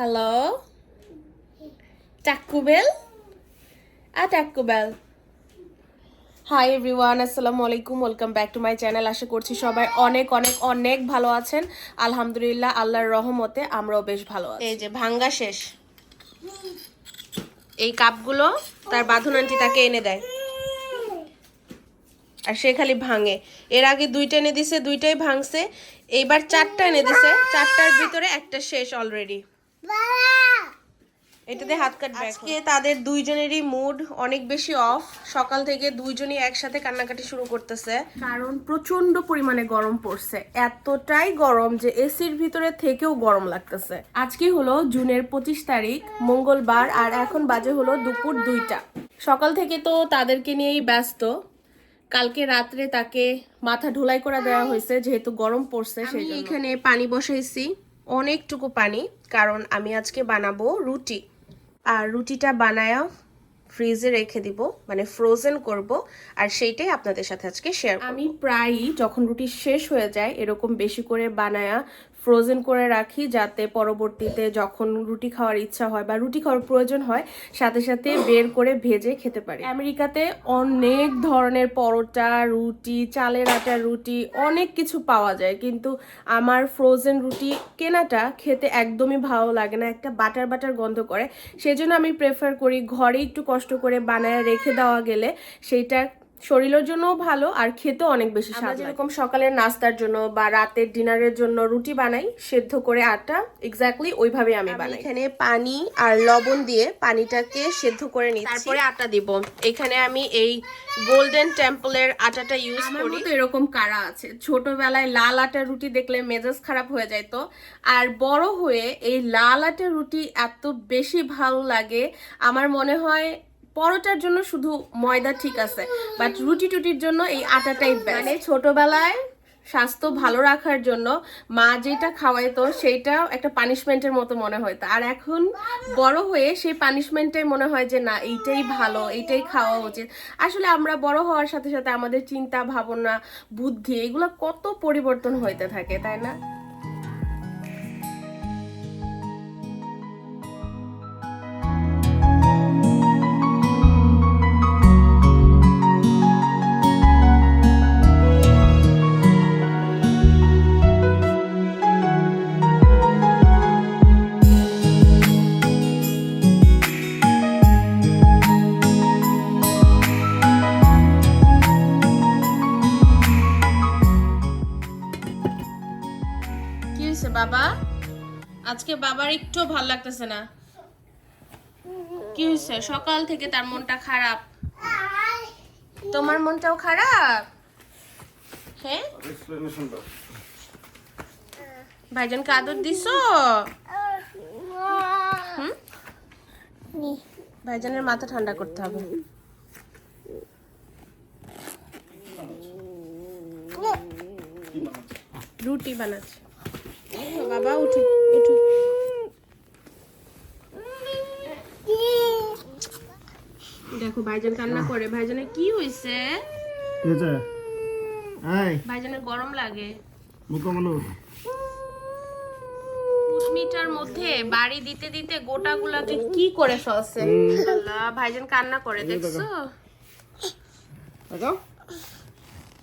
Hello টাক্কুবেল আ টাক্কুবেল হাই এভরিওয়ান আসসালামু আলাইকুম welcome back to my channel আশা করছি সবাই অনেক অনেক অনেক ভালো আছেন। আলহামদুলিল্লাহ, আল্লাহর রহমতে আমরাও বেশ ভালো আছি। এই যে, ভাঙ্গা শেষ। এই কাপগুলো তার বাঁধন আন্টি তাকে এনে দেয়। আর সে খালি ভাঙে। এর আগে দুইটা এনে দিছে, দুইটাই ভাঙছে। এইবার চারটা এনে দিছে। চারটার ভিতরে একটা শেষ অলরেডি এটাতে হাত কাটবে আজকে তাদের দুইজনেরই মুড অনেক বেশি অফ সকাল থেকে দুইজনই একসাথে কান্নাকাটি শুরু করতেছে। কারণ প্রচণ্ড পরিমাণে গরম পড়ছে। এতটাই গরম যে এসির ভিতরে থেকেও গরম লাগতেছে। আজকে হলো জুনের পঁচিশ তারিখ মঙ্গলবার আর এখন বাজে হলো দুপুর দুইটা। সকাল থেকে তো তাদেরকে নিয়েই ব্যস্ত। কালকে রাত্রে তাকে মাথা ঢোলাই করে দেওয়া হয়েছে যেহেতু গরম পড়ছে সেই এখানে পানি বসাইছি। অনেকটুকু পানি, কারণ আমি আজকে বানাবো রুটি। আর রুটিটা বানায়া ফ্রিজে রেখে দিব মানে ফ্রোজেন করব, আর সেইটাই আপনাদের সাথে আজকে শেয়ার আমি প্রায়ই যখন রুটি শেষ হয়ে যায়, এরকম বেশি করে বানায়া ফ্রোজেন করে রাখি যাতে পরবর্তীতে যখন রুটি খাওয়ার ইচ্ছা হয় বা রুটি খাওয়ার প্রয়োজন হয়, সাথে সাথে বের করে ভেজে খেতে পারি। আমেরিকাতে অনেক ধরনের পরোটা, রুটি, চালের আটার রুটি অনেক কিছু পাওয়া যায়। কিন্তু আমার ফ্রোজেন রুটি কেনাটা খেতে একদমই ভালো লাগে না, একটা বাটার বাটার গন্ধ করে। সেজন্য আমি প্রেফার করি ঘরে একটু কষ্ট করে বানায় রেখে দেওয়া গেলে, সেইটা শরীরের জন্যও ভালো আর খেতেও অনেক বেশি স্বাদ যেরকম সকালের নাস্তার জন্য বা রাতের ডিনারের জন্য রুটি বানাই সেদ্ধ করে আটা এক্স্যাক্টলি ওইভাবে আমি বানাই। এখানে পানি আর লবণ দিয়ে পানিটাকে সেদ্ধ করে নিচ্ছি। তারপরে আটা দিব। এখানে আমি এই গোল্ডেন টেম্পলের আটাটা ইউজ করি। তো এরকম কারা আছে? ছোটবেলায় লাল আটার রুটি দেখলে মেজাজ খারাপ হয়ে যেত আর বড় হয়ে এই লাল আটার রুটি এত বেশি ভালো লাগে আমার মনে হয় পরোটার জন্য শুধু ময়দা ঠিক আছে বাট রুটি টুটির জন্য এই আটাটাই। মানে ছোটবেলায় স্বাস্থ্য ভালো রাখার জন্য মা যেটা খাওয়াইতো সেইটা একটা পানিশমেন্টের মতো মনে হতো আর এখন বড় হয়ে সেই পানিশমেন্টটাই মনে হয় যে, না, এইটাই ভালো, এইটাই খাওয়া উচিত। আসলে আমরা বড় হওয়ার সাথে সাথে আমাদের চিন্তা, ভাবনা, বুদ্ধি, এগুলো কত পরিবর্তন হইতে থাকে, তাই না? বাবা? আজকে বাবার একটু ভালো লাগতেছে না। কি হয়েছে? সকাল থেকে তার মনটা খারাপ। তোমার মনটাও খারাপ? হ্যাঁ? ভাইজানকে আদর দিছো? ভাইজানের মাথা ঠান্ডা করতে হবে। রুটি বানাচ্ছি। বাবা উঠো উঠো। দেখো ভাইজান কান্না করে। ভাইজানের কি হয়েছে? ভাইজানের গরম লাগে। মিটার মধ্যে বাড়ি দিতে দিতে গোটাগুলাকে কি করে ফেলছে আল্লাহ ভাইজান কান্না করে দেখছ?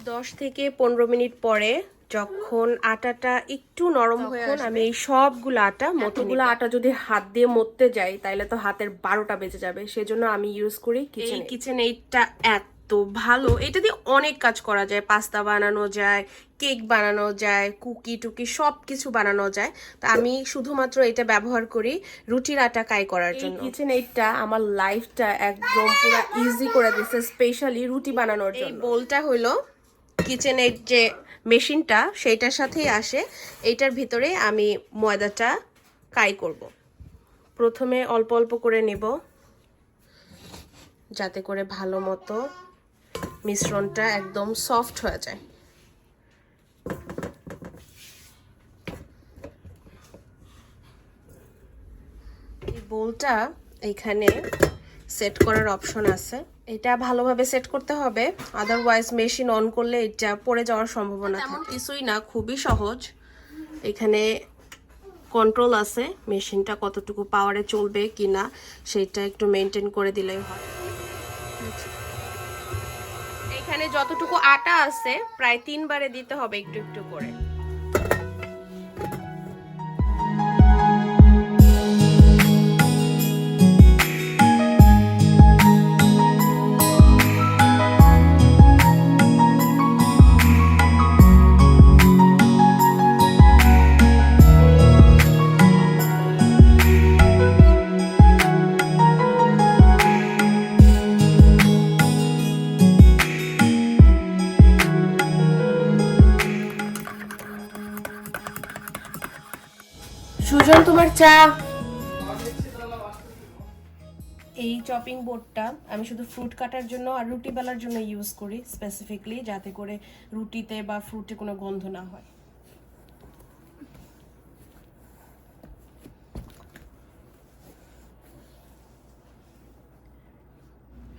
দশ থেকে পনেরো মিনিট পরে যখন আটাটা একটু নরম হয়ে আমি এই সবগুলো আটা মতগুলো আটা যদি হাত দিয়ে মরতে যাই তাহলে তো হাতের বারোটা বেঁচে যাবে। সেজন্য আমি ইউজ করি কিচেন কিচেন এইটটা এত ভালো। এটা দিয়ে অনেক কাজ করা যায়। পাস্তা বানানো যায় কেক বানানো যায় কুকি টুকি সব কিছু বানানো যায়। তো আমি শুধুমাত্র এটা ব্যবহার করি রুটির আটা কাই করার জন্য। কিচেন এইটটা আমার লাইফটা একদম পুরো ইজি করে দিচ্ছে স্পেশালি রুটি বানানোর জন্য। এই বোলটা হলো কিচেন এইট যে মেশিনটা সেইটার সাথেই আসে। এইটার ভিতরে আমি ময়দাটা কাই করব। প্রথমে অল্প অল্প করে নেব, যাতে করে ভালো মতো মিশ্রণটা একদম সফট হয়ে যায়। বোলটা এইখানে সেট করার অপশন আছে। এটা ভালোভাবে সেট করতে হবে। আদারওয়াইজ মেশিন অন করলে এটা পড়ে যাওয়ার সম্ভাবনা তেমন কিছুই না খুবই সহজ। এখানে কন্ট্রোল আছে মেশিনটা কতটুকু পাওয়ারে চলবে কি না সেটা একটু মেনটেন করে দিলেই হয়। এখানে যতটুকু আটা আছে প্রায় তিনবারে দিতে হবে একটু একটু করে। সুজন তোমার চা। এই চপিং বোর্ডটা আমি শুধু ফ্রুট কাটার জন্য আর রুটি বেলার জন্য ইউজ করি স্পেসিফিকলি যাতে করে রুটিতে বা ফ্রুটে কোনো গন্ধ না হয়।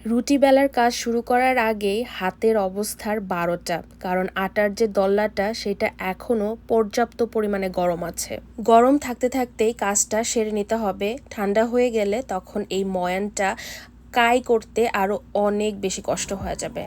রুটি বেলার কাজ শুরু করার আগেই হাতের অবস্থার বারোটা, কারণ আটার যে দল্লাটা সেটা এখনও পর্যাপ্ত পরিমাণে গরম আছে। গরম থাকতে থাকতেই কাজটা সেরে নিতে হবে। ঠান্ডা হয়ে গেলে তখন এই ময়ানটা কাই করতে আরও অনেক বেশি কষ্ট হয়ে যাবে।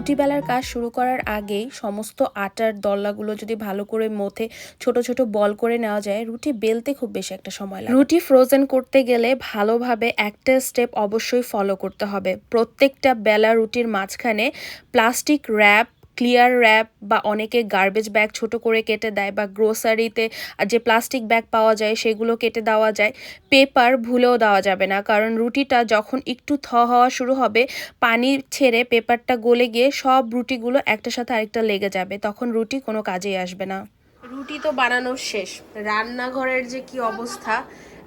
রুটি বেলার কাজ শুরু করার আগেই সমস্ত আটার দল্লাগুলো যদি ভালো করে মথে ছোট ছোট বল করে নেওয়া যায়, রুটি বেলতে খুব বেশি একটা সময় লাগে। রুটি ফ্রোজেন করতে গেলে ভালোভাবে একটা স্টেপ অবশ্যই ফলো করতে হবে। প্রত্যেকটা বেলা রুটির মাঝখানে প্লাস্টিক র্যাপ ক্লিয়ার র্যাপ বা অনেকে গার্বেজ ব্যাগ ছোট করে কেটে দেয় বা গ্রোসারিতে যে প্লাস্টিক ব্যাগ পাওয়া যায় সেগুলো কেটে দেওয়া যায় পেপার ভুলেও দেওয়া যাবে না। কারণ রুটিটা যখন একটু থ হওয়া শুরু হবে, পানি ছেড়ে পেপারটা গলে গিয়ে সব রুটিগুলো একটার সাথে আরেকটা লেগে যাবে, তখন রুটি কোনো কাজেই আসবে না। রুটি তো বানানোর শেষ। রান্নাঘরের যে কি অবস্থা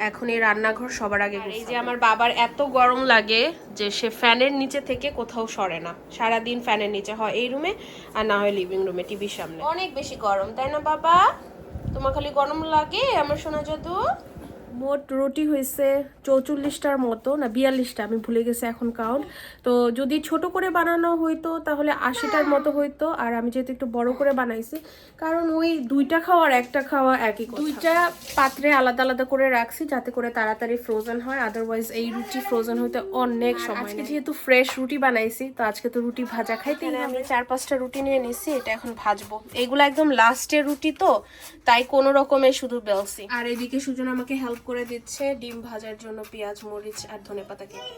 এখন এই রান্নাঘর সবার আগে এই যে আমার বাবার এত গরম লাগে যে সে ফ্যানের নিচে থেকে কোথাও সরে না। সারা দিন ফ্যানের নিচে হয় এই রুমে আর না হয় লিভিং রুমে টিভির সামনে। অনেক বেশি গরম তাই না বাবা? তোমার খালি গরম লাগে আমার শোনা জাদু? মোট রুটি হয়েছে চৌচল্লিশটার মতো না বিয়াল্লিশটা আমি ভুলে গেছি এখন কাউন্ট তো যদি ছোট করে বানানো হইতো তাহলে আশিটার মতো হইতো আর আমি যেহেতু একটু বড় করে বানাইছি কারণ ওই দুইটা খাওয়া আর একটা খাওয়া একই। দুইটা পাত্রে আলাদা আলাদা করে রাখছি যাতে করে তাড়াতাড়ি ফ্রোজেন হয় আদারওয়াইজ এই রুটি ফ্রোজেন হইতে অনেক সময় আজকে যেহেতু ফ্রেশ রুটি বানাইছি তো আজকে তো রুটি ভাজা খাইতে আমি চার পাঁচটা রুটি নিয়ে নিছি এটা এখন ভাজবো। এগুলো একদম লাস্টের রুটি তো তাই কোনো রকমে শুধু বেলছি। আর এদিকে সুজন আমাকে হেল্প করে দিচ্ছে। ডিম ভাজার জন্য পেঁয়াজ মরিচ আর ধনে পাতা কেটে।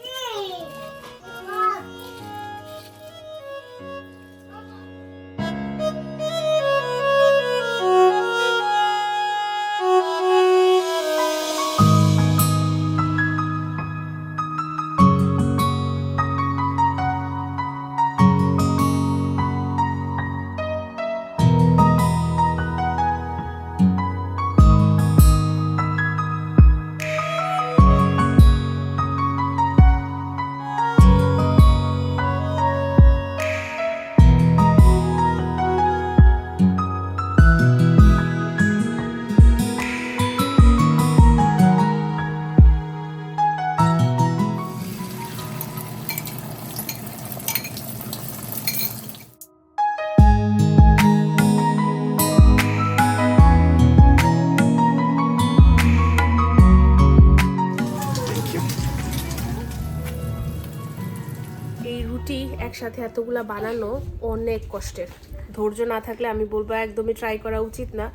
এই রুটি একসাথে এতগুলো বানানো অনেক কষ্টের। ধৈর্য না থাকলে আমি বলব একদমই ট্রাই করা উচিত না।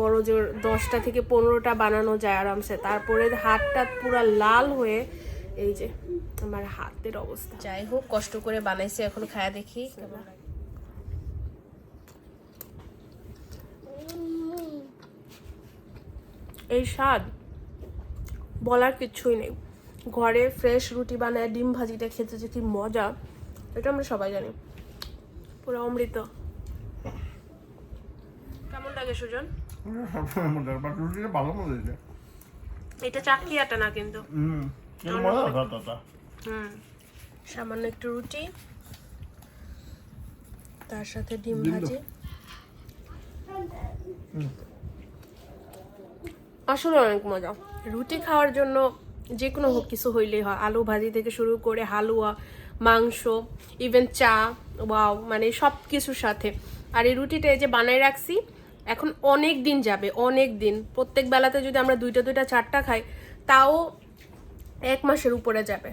বড় জোর দশটা থেকে পনেরোটা বানানো যায় আরামসে। তারপরে হাতটা পুরো লাল হয়ে এই যে আমার হাতের অবস্থা। যাই হোক কষ্ট করে বানাইছি এখন খায়া দেখি এই স্বাদ বলার কিছুই নেই। ঘরে ফ্রেশ রুটি বানায় ডিম ভাজিটা খেতে যে কি মজা এটা আমরা সবাই জানি। পুরো অমৃত। কেমন লাগে সুজন? ভালো মজা এটা চাকরি আটা না কিন্তু? হুম সামান্য একটু রুটি তার সাথে ডিম ভাজি। আসলে অনেক মজা। রুটি খাওয়ার জন্য যে কোনো হোক কিছু হইলেই হয়। আলু ভাজি থেকে শুরু করে হালুয়া মাংস ইভেন চা ওয়াও মানে সব কিছুর সাথে। আর এই রুটিটা এই যে বানাই রাখছি এখন অনেক দিন যাবে অনেক দিন। প্রত্যেক বেলাতে যদি আমরা দুইটা দুইটা চারটা খাই তাও এক মাসের উপরে যাবে।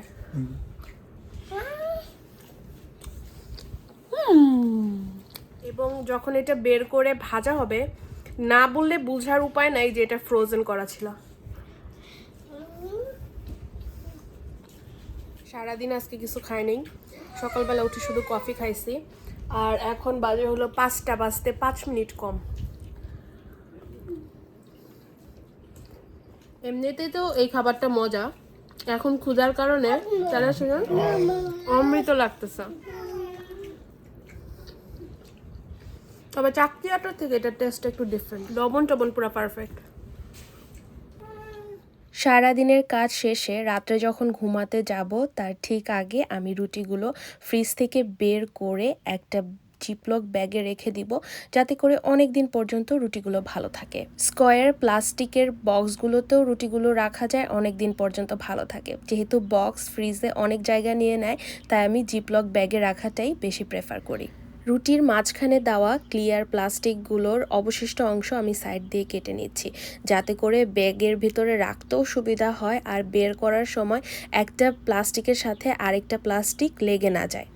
এবং যখন এটা বের করে ভাজা হবে না বললে বোঝার উপায় নাই যে এটা ফ্রোজেন করা ছিল। সারাদিন আজকে কিছু খাই নেই। সকালবেলা উঠে শুধু কফি খাইছি। আর এখন বাজে হলো পাঁচটা বাজতে পাঁচ মিনিট কম। এমনিতে তো এই খাবারটা মজা। এখন ক্ষুধার কারণে তারা শুনে অমৃত লাগতেছে। তবে চাকরি আটার থেকে এটা টেস্ট একটু ডিফারেন্ট লবণ টবণ পুরো পারফেক্ট সারাদিনের কাজ শেষে রাত্রে যখন ঘুমাতে যাব, তার ঠিক আগে আমি রুটিগুলো ফ্রিজ থেকে বের করে একটা জিপলক ব্যাগে রেখে দিব, যাতে করে অনেক দিন পর্যন্ত রুটিগুলো ভালো থাকে। স্কোয়ার প্লাস্টিকের বক্সগুলোতেও রুটিগুলো রাখা যায় অনেক দিন পর্যন্ত ভালো থাকে। যেহেতু বক্স ফ্রিজে অনেক জায়গা নিয়ে নেয়, তাই আমি জিপলক ব্যাগে রাখাটাই বেশি প্রেফার করি। রুটির মাঝখানে দেওয়া ক্লিয়ার প্লাস্টিকগুলোর অবশিষ্ট অংশ আমি সাইড দিয়ে কেটে নিচ্ছি। যাতে করে ব্যাগের ভিতরে রাখতেও সুবিধা হয় আর বের করার সময় একটা প্লাস্টিকের সাথে আরেকটা প্লাস্টিক লেগে না যায়।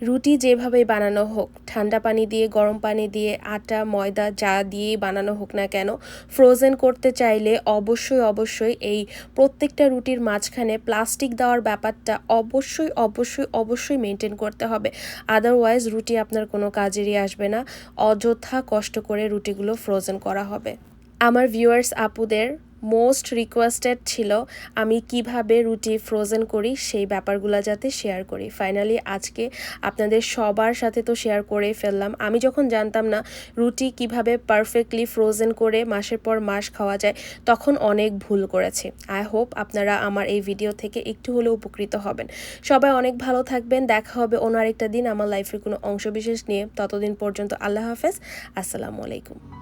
রুটি যেভাবেই বানানো হোক, ঠান্ডা পানি দিয়ে, গরম পানি দিয়ে, আটা, ময়দা যা দিয়েই বানানো হোক না কেন ফ্রোজেন করতে চাইলে অবশ্যই অবশ্যই এই প্রত্যেকটা রুটির মাঝখানে প্লাস্টিক দেওয়ার ব্যাপারটা অবশ্যই অবশ্যই অবশ্যই মেনটেন করতে হবে। আদারওয়াইজ রুটি আপনার কোনো কাজেরই আসবে না। অযথা কষ্ট করে রুটিগুলো ফ্রোজেন করা হবে। আমার ভিউয়ার্স আপুদের মোস্ট রিকোয়েস্টেড ছিল আমি কীভাবে রুটি ফ্রোজেন করি, সেই ব্যাপারগুলো যাতে শেয়ার করি। ফাইনালি আজকে আপনাদের সবার সাথে তো শেয়ার করেই ফেললাম। আমি যখন জানতাম না রুটি কীভাবে পারফেক্টলি ফ্রোজেন করে মাসের পর মাস খাওয়া যায়, তখন অনেক ভুল করেছি। আই হোপ আপনারা আমার এই ভিডিও থেকে একটু হলেও উপকৃত হবেন। সবাই অনেক ভালো থাকবেন। দেখা হবে অন্য আরেকটা দিন আমার লাইফের কোনো অংশবিশেষ নিয়ে। ততদিন পর্যন্ত আল্লাহ হাফেজ। আসসালামু আলাইকুম।